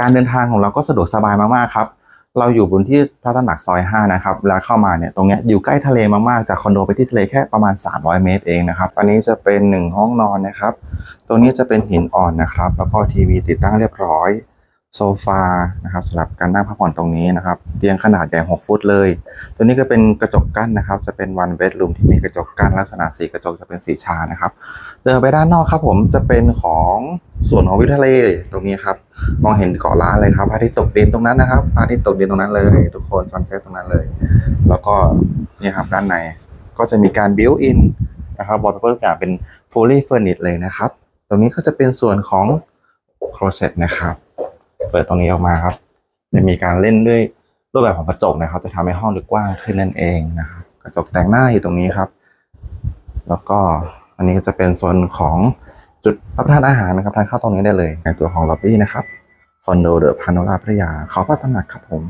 การเดินทางของเราก็สะดวกสบายมากๆครับ เราอยู่บนที่พระตำหนักซอย 5 นะครับเวลาเข้ามาเนี่ยตรงนี้อยู่ใกล้ทะเลมากๆ จากคอนโดไปที่ทะเลแค่ประมาณ 300 เมตรเองนะครับ อันนี้จะเป็น 1 ห้องนอนนะครับ ตรงนี้จะเป็นหินอ่อนนะครับ แล้วก็ทีวีติดตั้งเรียบร้อยโซฟานะครับสำหรับการนั่งพักผ่อนตรงนี้นะครับ เตียงขนาดใหญ่ 6 ฟุตเลย ตัวนี้ก็เป็นกระจกกั้นนะครับ จะเป็นวันเบดรูมที่มีกระจกกั้นลักษณะสีกระจกจะเป็นสีชานะครับ เดินไปด้านนอกครับผมจะเป็นของส่วนของวิทะเลตรงนี้ครับ มองเห็นเกาะล้านเลยครับพระอาทิตย์ตกดินตรงนั้นนะครับพระอาทิตย์ตกดินตรงนั้นเลย ทุกคนซันเซ็ตตรงนั้นเลย แล้วก็เนี่ยครับด้านในก็จะมีการบิวอินนะครับบอร์ดเปอร์อย่างเป็น fully furnished เลยนะครับ ตรงนี้ก็จะเป็นส่วนของ closet นะครับ เปิดตรงนี้ออกมาครับ จะมีการเล่นด้วยรูปแบบของกระจกนะครับ จะทำให้ห้องดูกว้างขึ้นนั่นเองนะครับกระจกแต่งหน้าอยู่ตรงนี้ครับ แล้วก็อันนี้ก็จะเป็นส่วนของ จุดรับประทานอาหารนะครับทานข้าวตรงนี้ได้เลย ในตัวของล็อบบี้นะครับคอนโดเดอะพาโนราพัทยาเขาพระตำหนักครับผม